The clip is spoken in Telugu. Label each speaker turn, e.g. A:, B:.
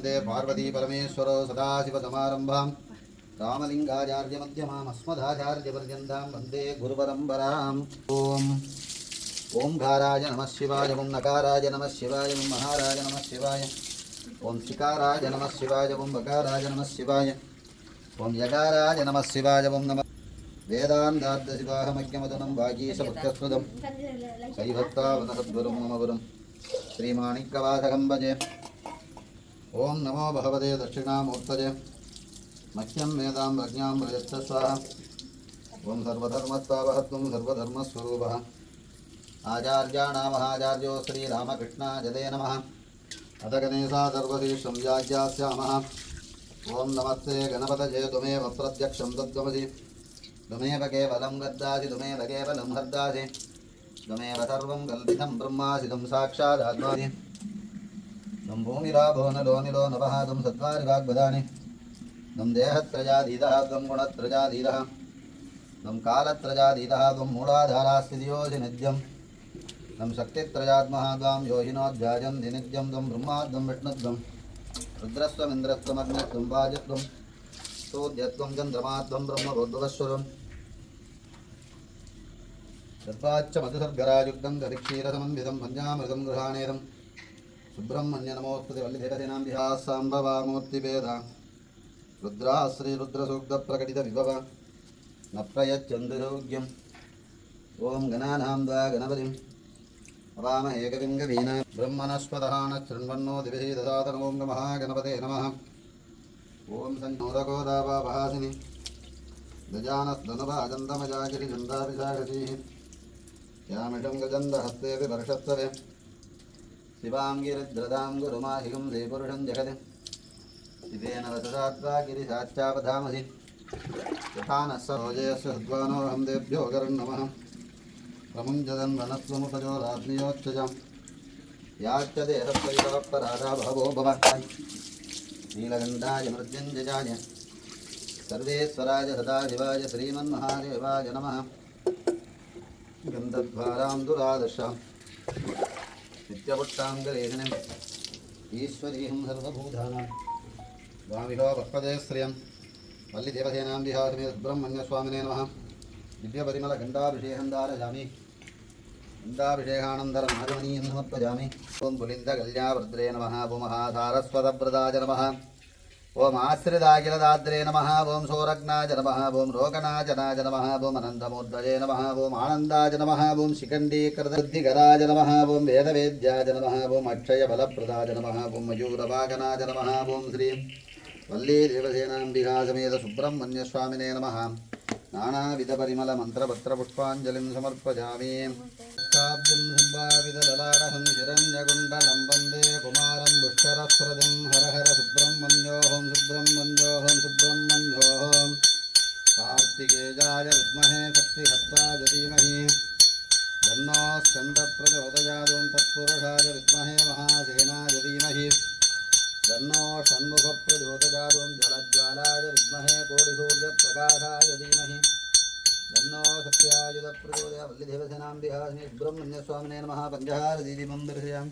A: వందే పార్వతీ పరమేశ్వరో సదాశివసమారంభాం రామలింగాచార్యమ్యమామస్మదాచార్యపర్యంతం వందే గురుపరంపరాం ఓం ఓంకారాయ నమ శివాయ ఓం నకారాయ నమ శివాయ ఓం మహారాజ నమ శివాయ ఓం శికారాయ నమ శివాయ ఓం బకారాయ నమ శివాయ ఓం యగారాయ నమ శివాయ ఓం నమ వేదాంతార్థశివాహమజ్ఞమదనం వాగీశముఖ్యస్వదం
B: శైభక్తావనసద్గురం మమ
A: గురం శ్రీమాణిక్యవాసకం భజే ॐ नमो भगवते दक्षिणामूर्तये। मह्यं वेदां प्रज्ञां प्रयच्छ स्वाहा। ॐ आचार्याणामहाचार्यो श्रीरामकृष्णाजले नमः। अथ गणेशा सर्वशीर्षं व्याज्यास्यामः नमस्ते गणपतये, त्वमेव प्रत्यक्षं तद्गमसि त्वमेव केवलं गद्दासि, त्वमेव केवलं हर्दासि। त्वमेव सर्वं कल्पितं साक्षादात्मासि। నం భూమిరాభో నోనిలో నవహాదం సద్వారివాగ్వదాని నం దేహత్రజాధీదః త్వం గుణత్రజాధీదః నం కాలత్రజాధీదః త్వం మూలాధారాస్థితియోజి నిత్యం నం శక్తిత్రయాత్మహాగాం యోహినోధ్యాజం నినిత్యం త్వం బ్రహ్మాద్వం విష్ణుత్వం రుద్రస్వమింద్రత్వమగ్నిత్వం వాజత్వం సూర్యత్వం చంద్రమాత్వం బ్రహ్మరుద్రశ్వరం సర్వాచ్చ మధుసర్గరాయుక్తం గరిక్షీరసమన్వితం పంచామృతం గృహాణేరం సుబ్రహ్మణ్య నమోస్తుతి వల్లిధేరసేనాం విహాసాంభవామూర్తివేద రుద్రా శ్రీరుద్రసూక్త ప్రకటిత విభవ న ప్రయచ్చందురోగ్యం ఓం గణానాం ద్వా గణపతిం రామహేకలింగవీనా బ్రహ్మణస్వదహాన శృణ్వన్నో దివేదసాతనోం నమః గణపతే నమః. ఓం సంయోదకోదాభాసిని గజానస్తనుభాజందమజాగిరి జందాభిషాగతీ శ్యామిషం గజందహస్తేపి వర్షత్సవే. शिवाङ्गिरुद्रदां गुरुमाहिगुं श्रीपुरुषं जगत्। शिवेन वसदात्वा गिरिशाच्चावधामसि तथा नः सहोजयस्य सद्वानोऽहं देभ्यो गरुर्नमः प्रमुं जदन्वनत्वमुपजो राज्ञयोच्चजम् याच्च देहत्रैरवपराधा भवो। भवाय नीलगन्धाय मृत्युञ्जयाय सर्वेश्वराय सदाशिवाय श्रीमन्महादेवाय नमः। गन्धद्वारां दुरादशाम्। ஈஸ்வரிச்சபுட்டாங்கலேதனம் ஈஸ்வரீகம் சர்வபூதானாம் சுவாமிகோ வற்பதே ஸ்ரீயம் வல்லிதேவசேனாம் விஹாரமே பிரம்மண்யசுவாமினே நம திவ்யபரிமலகண்டாபிஷேகந்தார ஜாமி கண்டாபிஷேகானந்தரம் ஆகமனீயம் நம பிரஜாமி ஓம் புலிந்த கல்யாவர்திரே நம உமஹா சாரஸ்வதபிரதாஜ நம ఓం ఆశ్రిదాఖిలదాద్రే నమ ఓం సౌరగ్నాజ నమ ఓం రోగనాజనాజ నమ ఓం అనంతమూర్ధజే నమ ఓం ఆనందాజ నమ ఓం శిఖండీకృతబుద్ధిగరాజ నమ ఓం వేదవేద్యాజ నమ ఓం అక్షయఫలప్రదాజ నమ ఓం మయూరవాగనాజ నమ ఓం శ్రీ వల్లీదేవసేనాంబికాసమేత సుబ్రహ్మణ్యస్వామినే నమ. నానావిధపరిమల మంత్రపత్రపుష్పాంజలిం సమర్పజామి. కావ్యం సంభావిత లలాడహం శిరంజగుండలం వందే కుమారం పుష్కరస్రదం హర సుబ్ర सुब्रह्मण्योऽहं सुब्रह्मण्योऽहं। कार्तिकेयाय विद्महे शक्तिहस्ताय धीमहि तन्नो स्कन्दप्रचोदयादं तत्पुरुषाय विद्महे महासेनाय धीमहि तन्नो षण्मुखप्रचोदयादं जलज्वालाय विद्महे कोटिसूर्यप्रकाशाय धीमहि तन्नो सत्यायुधप्रचोदया वल्लिदेवसेनाम्बिहास्मि सुब्रह्मण्यस्वामिने नमः। पञ्चहारदीपं दर्शयामि।